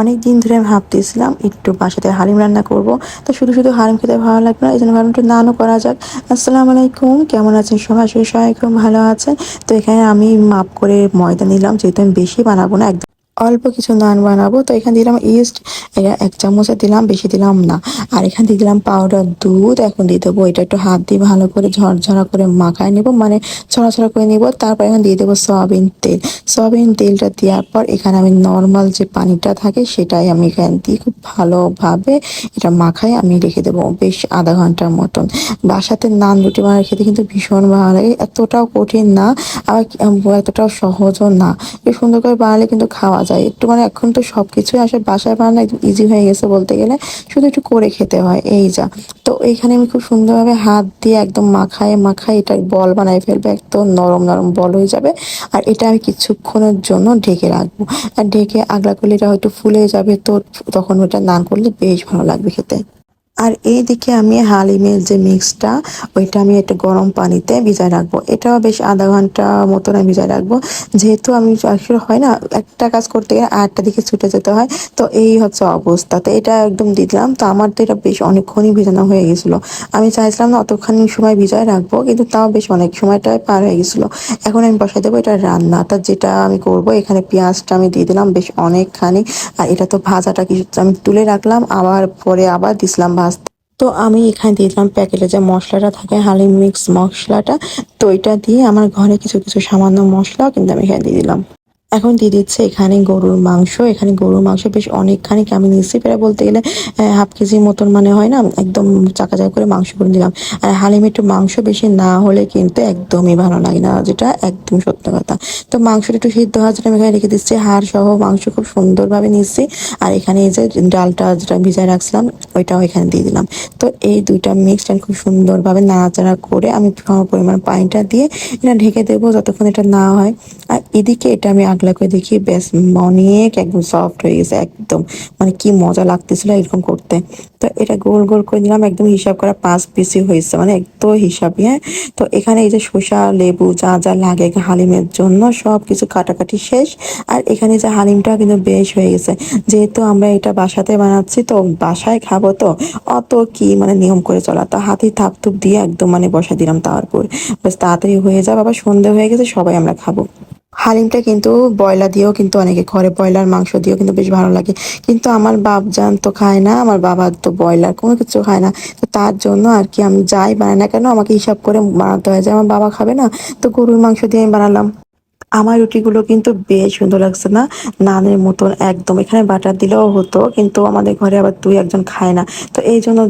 অনেক দিন ধরে আমি ভাবতেছিলাম, একটু বাসাতে হালিম রান্না করব। তো শুধু শুধু হারিম খেতে ভালো লাগবে না এই জন্য ভাবলাম একটু নানও করা যাক। আসসালামু আলাইকুম, কেমন আছেন? সবাই সবাই খুব ভালো আছেন? তো এখানে আমি মাপ করে ময়দা নিলাম, যেহেতু আমি বেশি বানাবো না, একদম অল্প কিছু নান বানাবো। তো এখানে দিলাম ইস্ট এটা এক চামচে দিলাম, বেশি দিলাম না। আর এখানে দিয়ে দিলাম পাউডার দুধ, এখন দিয়ে দেবো এটা একটু হাত দিয়ে ভালো করে ঝরঝরা করে মাখায় নেব মানে ছড়াছড়া করে নিব। তারপর এখন দিয়ে দেবো সয়াবিন তেল। সয়াবিন তেলটা দেওয়ার পর এখানে আমি নর্মাল যে পানিটা থাকে সেটাই আমি এখানে দিয়ে খুব ভালোভাবে। এটা মাখায় আমি রেখে দেবো বেশ আধা ঘণ্টার মতন। বাসাতে নান রুটি বানিয়ে খেতে কিন্তু ভীষণ ভালো লাগে। এতটাও কঠিন না, আবার এতটাও সহজও না। বেশ সুন্দর করে বানালে কিন্তু খাওয়া যায়। একটু মানে এখন তো সব কিছুই আসে, বাসায় বানানো একদম ইজি হয়ে গেছে বলতে গেলে। শুধু একটু করে খেতে হয়, এই যা। তো এইখানে আমি খুব সুন্দরভাবে হাত দিয়ে একদম মাখায় মাখায় এটা বল বানায় ফেলবে, একদম নরম নরম বল হয়ে যাবে। আর এটা আমি কিছুক্ষণের জন্য ঢেকে রাখব। আর ঢেকে আগলা করলে এটা হয়তো ফুলে যাবে, তো তখন ওটা নান করলে বেশ ভালো লাগবে খেতে। আর এই দিকে আমি হালিমের যে মিক্সটা ওইটা আমি একটু গরম পানিতে ভিজায় রাখব। এটাও বেশ আধা ঘণ্টা মতন আমি ভিজায় রাখব। যেহেতু আমি আসলে হয় না, একটা কাজ করতে গেলে আরেকটা দিকে ছুটে যেতে হয়, তো এই হচ্ছে অবস্থা। তো এটা একদম দিলাম, তো আমার তো এটা বেশ অনেকক্ষণই ভিজানো হয়ে গেছিল। আমি চাইছিলাম না অতখানি সময় ভিজায় রাখব, কিন্তু তাও বেশ অনেক সময়টা পার হয়ে গেছিল। এখন আমি বসাই দেবো এটা রান্না রান্নাটা, যেটা আমি করব। এখানে পেঁয়াজটা আমি দিয়ে দিলাম বেশ অনেকখানি, আর এটা তো ভাজাটা কিছু আমি তুলে রাখলাম, আবার পরে আবার দিছিলাম ভাজতে তো আমি এখানে দিয়ে দিলাম প্যাকেটে যে মশলাটা থাকে হালিম মিক্স মশলাটা। তো এটা দিয়ে আমার ঘরে কিছু কিছু সামান্য মশলাও কিন্তু আমি এখানে দিয়ে দিলাম। এখন দিয়ে দিচ্ছে এখানে গরুর মাংস। এখানে গরুর মাংস বেশ অনেকখানি আমি নিচ্ছি প্রায় বলতে গেলে হাফ কেজির মতন মানে হয় না, একদম চাকা চাকা করে মাংস করে দিলাম আর হালিমে একটু মাংস বেশি না হলে কিন্তু একদমই ভালো লাগে না, যেটা একদম সত্য কথা। তো মাংসটা একটু সিদ্ধ হওয়ার জন্য আমি এখানে রেখে দিচ্ছি হাড় সহ মাংস খুব সুন্দরভাবে নিচ্ছি আর এখানে এই যে ডালটা যেটা ভিজায় রাখছিলাম, ওইটাও এখানে দিয়ে দিলাম। তো এই দুইটা মিক্সড খুব সুন্দরভাবে নাড়াচাড়া করে আমি পরিমাণ পানিটা দিয়ে এটা ঢেকে দেবো, যতক্ষণ এটা না হয়। আর এদিকে এটা আমি আগলা করে দেখি, বেশ অনেক একদম সফট হয়ে গেছে, একদম। মানে কি মজা লাগতেছিল এরকম করতে। তো এটা গোল গোল করে দিলাম একদম হিসাব করা পাঁচ পিসি হয়েছে মানে একদম হিসাবই হ্যাঁ? তো এখানে এই যে শসা, লেবু, যা যা লাগে হালিমের জন্য সব কিছু কাটাকাটি শেষ। আর এখানে যে হালিমটা কিন্তু বেশ হয়ে গেছে। যেহেতু আমরা এটা বাসাতে বানাচ্ছি, তো বাসায় খাব তো অত কি মানে নিয়ম করে চলা। তো হাতে থাপ থুপ দিয়ে একদম মানে বসা দিলাম তার উপর বেশ তাড়াতাড়ি হয়ে যাবে, আবার সন্ধে হয়ে গেছে, সবাই আমরা খাব। হালিমটা কিন্তু ব্রয়লার দিয়েও কিন্তু অনেকে ঘরে ব্রয়লার মাংস দিয়েও কিন্তু বেশ ভালো লাগে। কিন্তু আমার বাপ বাপজান তো খায় না, আমার বাবা তো ব্রয়লার, কোনো কিছু খায় না। তো তার জন্য আর কি আমি যাই বানাই না কেন, আমাকে হিসাব করে বানাতে হয় যে আমার বাবা খাবে না, তো গরুর মাংস দিয়ে আমি বানালাম। আমার রুটিগুলো কিন্তু বেশ সুন্দর লাগছে না। নানের মতন একদম। এখানে বাটার দিলেও হতো, কিন্তু আমাদের ঘরে আবার দুই একজন খায় না। তো এই জন্য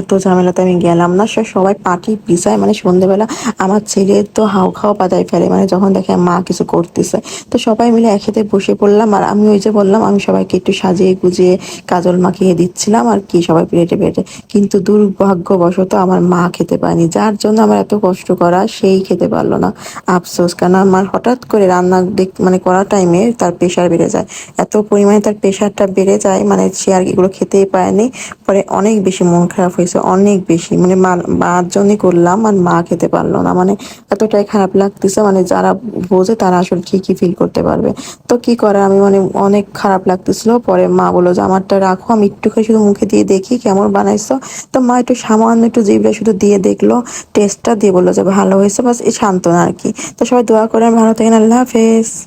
এত ঝামেলাতে আমি গেলাম না। সে সবাই পাটি পিছায় মানে সন্ধেবেলা আমার ছেলে তো হাও খাও পাতায় ফেলে মানে যখন দেখে মা কিছু করতেছে। তো সবাই মিলে একসাথে বসে পড়লাম, আর আমি ওই যে বললাম, আমি সবাইকে একটু সাজিয়ে গুজিয়ে কাজল মাখিয়ে দিচ্ছিলাম, আর কি সবাই প্লেটে প্লেটে কিন্তু দুর্ভাগ্যবশত আমার মা খেতে পায়নি যার জন্য আমার এত কষ্ট করা, সেই খেতে পারল না। আফসোস, কেন আমার হঠাৎ করে রান্না মানে করার টাইমে তার প্রেশার বেড়ে যায়। এত পরিমাণে তার প্রেশারটা বেড়ে যায় মানে সে আর এগুলো খেতেই পারেনি। পরে অনেক বেশি মন খারাপ হয়েছে, অনেক বেশি। মানে মা জন্যই করলাম আর মা খেতে পারল না। মানে এতটাই খারাপ লাগতেছে মানে যারা বোঝে তারা আসলে ঠিকই ফিল করতে পারবে। তো কি করে আমি মানে অনেক খারাপ লাগতেছিল। পরে মা বলল যে, আমারটা রাখো, আমি একটু একটুখানি শুধু মুখে দিয়ে দেখি কেমন বানাইছো। তো মা একটু সামান্য একটু জিভটা শুধু দিয়ে দেখল টেস্টটা দিয়ে বলল যে, ভালো হয়েছে, বাস এই সান্ত্বনা আর কি। তো সবাই দোয়া করে ভালো থাকেন আল্লাহ হাফেজ।